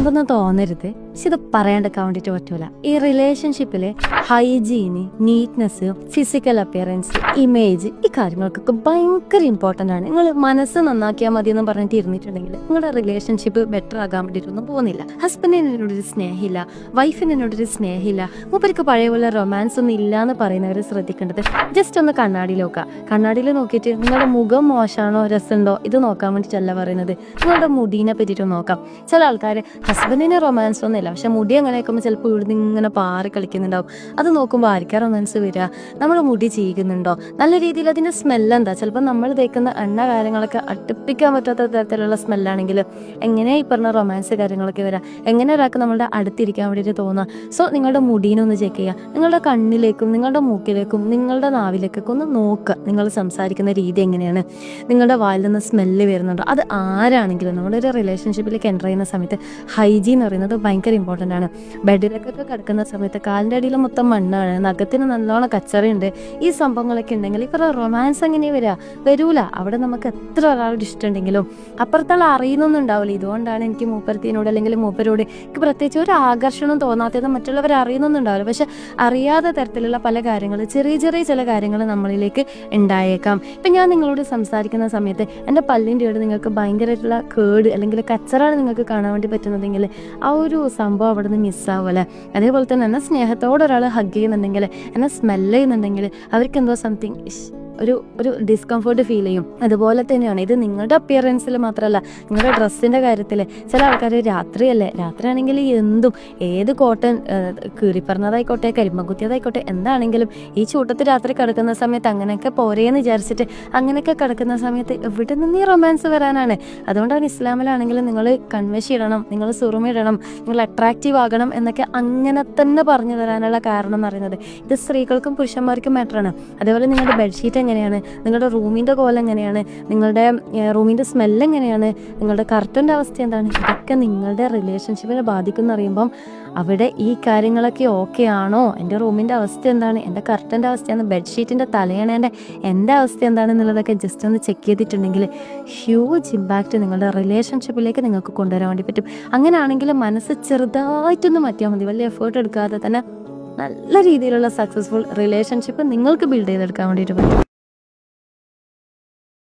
പറയുമ്പോൾ തോന്നരുത്. പക്ഷെ ഇത് പറയാണ്ടിരിക്കാൻ വേണ്ടിട്ട് പറ്റൂല. ഈ റിലേഷൻഷിപ്പിലെ hygiene neatness physical appearance image ഈ കാര്യങ്ങൾക്കൊക്കെ ഭയങ്കര ഇമ്പോർട്ടന്റ് ആണ്. നിങ്ങൾ മനസ്സ് നന്നാക്കിയാൽ മതി എന്ന് പറഞ്ഞിട്ട് ഇരുന്നിട്ടുണ്ടെങ്കിൽ നിങ്ങളുടെ റിലേഷൻഷിപ്പ് ബെറ്റർ ആകാൻ വേണ്ടിയിട്ടൊന്നും പോകുന്നില്ല. ഹസ്ബൻഡിന് എന്നോടൊരു സ്നേഹമില്ല. വൈഫിന് എന്നോടൊരു സ്നേഹമില്ല. മൂപ്പർക്ക് പഴയ പോലെ റൊമാൻസ് ഒന്നും ഇല്ല എന്ന് പറയുന്നവർ ശ്രദ്ധിക്കേണ്ടത് ജസ്റ്റ് ഒന്ന് കണ്ണാടിയിൽ നോക്കുക. കണ്ണാടിയിൽ നോക്കിയിട്ട് നിങ്ങളുടെ മുഖം മോശമാണോ രസമുണ്ടോ? ഇത് നോക്കാൻ വേണ്ടിയിട്ടല്ല പറയുന്നത്. നിങ്ങളുടെ മുടീനെ പറ്റിയിട്ട് നോക്കാം. ചില ആൾക്കാർ ഹസ്ബൻഡിന് റൊമാൻസ് ഒന്നുമില്ല. പക്ഷെ മുടി അങ്ങനെ വെക്കുമ്പോൾ ചിലപ്പോൾ ഇവിടുന്ന് ഇങ്ങനെ പാറി കളിക്കുന്നുണ്ടാവും. അത് നോക്കുമ്പോൾ ആർക്കാ റൊമാൻസ് വരിക? നമ്മുടെ മുടി ചീകുന്നുണ്ടോ? നല്ല രീതിയിൽ അതിന്റെ സ്മെല്ല് എന്താ? ചിലപ്പോൾ നമ്മൾ തേക്കുന്ന എണ്ണ കാര്യങ്ങളൊക്കെ അട്ടിപ്പിക്കാൻ പറ്റാത്ത തരത്തിലുള്ള സ്മെല്ലാണെങ്കിൽ എങ്ങനെ ഈ പറഞ്ഞ റൊമാൻസ് കാര്യങ്ങളൊക്കെ വരാം എങ്ങനെ ഒരാൾക്ക് നമ്മളുടെ അടുത്തിരിക്കാൻ വേണ്ടിയിട്ട് തോന്നുക സോ നിങ്ങളുടെ മുടീനൊന്ന് ചെക്ക് ചെയ്യുക. നിങ്ങളുടെ കണ്ണിലേക്കും നിങ്ങളുടെ മൂക്കിലേക്കും നിങ്ങളുടെ നാവിലേക്കൊക്കെ ഒന്ന് നോക്കുക. നിങ്ങൾ സംസാരിക്കുന്ന രീതി എങ്ങനെയാണ്? നിങ്ങളുടെ വായിൽ നിന്ന് സ്മെല്ല് വരുന്നുണ്ടോ? അത് ആരാണെങ്കിലും നമ്മളൊരു റിലേഷൻഷിപ്പിലേക്ക് എന്റർ ചെയ്യുന്ന സമയത്ത് ഹൈജീൻ പറയുന്നത് ഭയങ്കര ഇമ്പോർട്ടന്റ് ആണ്. ബെഡിലൊക്കെ കിടക്കുന്ന സമയത്ത് കാലിന്റെ അടിയിൽ മൊത്തം മണ്ണാണ്. നഖത്തിന് നല്ലോണം കച്ചറയുണ്ട്. ഈ സംഭവങ്ങളൊക്കെ ഉണ്ടെങ്കിൽ ഇപ്പം റൊമാൻസ് അങ്ങനെ വരിക വരൂല. അവിടെ നമുക്ക് എത്ര ഒരാളുടെ ഇഷ്ടമുണ്ടെങ്കിലും അപ്പുറത്തുള്ള അറിയുന്നൊന്നും ഉണ്ടാവില്ല. ഇതുകൊണ്ടാണ് എനിക്ക് മൂപ്പരത്തിനോട് അല്ലെങ്കിൽ മൂപ്പരോട് എനിക്ക് പ്രത്യേകിച്ച് ഒരു ആകർഷണം തോന്നാത്തത് മറ്റുള്ളവർ അറിയുന്നൊന്നും ഉണ്ടാവില്ല. പക്ഷെ അറിയാതെ തരത്തിലുള്ള പല കാര്യങ്ങൾ ചെറിയ ചെറിയ ചില കാര്യങ്ങൾ നമ്മളിലേക്ക് ഉണ്ടായേക്കാം. ഇപ്പം ഞാൻ നിങ്ങളോട് സംസാരിക്കുന്ന സമയത്ത് എന്റെ പല്ലിന്റെ ഇവിടെ നിങ്ങൾക്ക് ഭയങ്കരമായിട്ടുള്ള കേട് അല്ലെങ്കിൽ കച്ചറാണ് നിങ്ങൾക്ക് കാണാൻ വേണ്ടി പറ്റുന്നതെങ്കിൽ ആ ഒരു സംഭവം അവിടെ നിന്ന് മിസ്സാവുമല്ലേ അതേപോലെ തന്നെ എന്നെ സ്നേഹത്തോടെ ഒരാൾ ഹഗ് ചെയ്യുന്നുണ്ടെങ്കിൽ എന്നെ സ്മെല്ല് ചെയ്യുന്നുണ്ടെങ്കിൽ അവർക്ക് എന്തോ സംതിങ് ഒരു ഒരു ഡിസ്കംഫർട്ട് ഫീൽ ചെയ്യും. അതുപോലെ തന്നെയാണ് ഇത് നിങ്ങളുടെ അപ്പിയറൻസിൽ മാത്രമല്ല നിങ്ങളുടെ ഡ്രസ്സിന്റെ കാര്യത്തിൽ ചില ആൾക്കാർ രാത്രിയല്ലേ രാത്രിയാണെങ്കിൽ എന്തും ഏത് കോട്ടൺ കീറിപ്പറഞ്ഞതായിക്കോട്ടെ കരിമ്പകുത്തിയതായിക്കോട്ടെ എന്താണെങ്കിലും ഈ ചൂട്ടത്ത് രാത്രി കിടക്കുന്ന സമയത്ത് അങ്ങനെയൊക്കെ പോരേന്ന് വിചാരിച്ചിട്ട് അങ്ങനെയൊക്കെ കിടക്കുന്ന സമയത്ത് എവിടെ നിന്ന് ഈ റൊമാൻസ് വരാനാണ്? അതുകൊണ്ടാണ് ഇസ്ലാമിലാണെങ്കിലും നിങ്ങൾ കൺവശി ഇടണം നിങ്ങൾ സുറുമിടണം നിങ്ങൾ അട്രാക്റ്റീവ് ആകണം എന്നൊക്കെ അങ്ങനെ തന്നെ പറഞ്ഞു തരാനുള്ള കാരണം എന്ന് പറയുന്നത്. ഇത് സ്ത്രീകൾക്കും പുരുഷന്മാർക്കും മാറ്ററാണ് അതേപോലെ നിങ്ങളുടെ ബെഡ്ഷീറ്റ് എങ്ങനെയാണ്? നിങ്ങളുടെ റൂമിന്റെ കോലം എങ്ങനെയാണ്? നിങ്ങളുടെ റൂമിന്റെ സ്മെല്ല് എങ്ങനെയാണ്? നിങ്ങളുടെ കർട്ടന്റെ അവസ്ഥ എന്താണ്? ഇതൊക്കെ നിങ്ങളുടെ റിലേഷൻഷിപ്പിനെ ബാധിക്കുന്ന അറിയുമ്പം അവിടെ ഈ കാര്യങ്ങളൊക്കെ ഓക്കെ ആണോ? എന്റെ റൂമിന്റെ അവസ്ഥ എന്താണ്? എന്റെ കർട്ടന്റെ അവസ്ഥയാണ് ബെഡ്ഷീറ്റിന്റെ തലയണേന്റെ എന്റെ അവസ്ഥ എന്താണെന്നുള്ളതൊക്കെ ജസ്റ്റ് ഒന്ന് ചെക്ക് ചെയ്തിട്ടുണ്ടെങ്കിൽ ഹ്യൂജ് ഇമ്പാക്റ്റ് നിങ്ങളുടെ റിലേഷൻഷിപ്പിലേക്ക് നിങ്ങൾക്ക് കൊണ്ടുവരാൻ വേണ്ടി പറ്റും. അങ്ങനെയാണെങ്കിൽ മനസ്സ് ചെറുതായിട്ടൊന്ന് മാറ്റിയാൽ മതി. വലിയ എഫേർട്ട് എടുക്കാതെ തന്നെ നല്ല രീതിയിലുള്ള സക്സസ്ഫുൾ റിലേഷൻഷിപ്പ് നിങ്ങൾക്ക് ബിൽഡ് ചെയ്തെടുക്കാൻ വേണ്ടിയിട്ട് പറ്റും.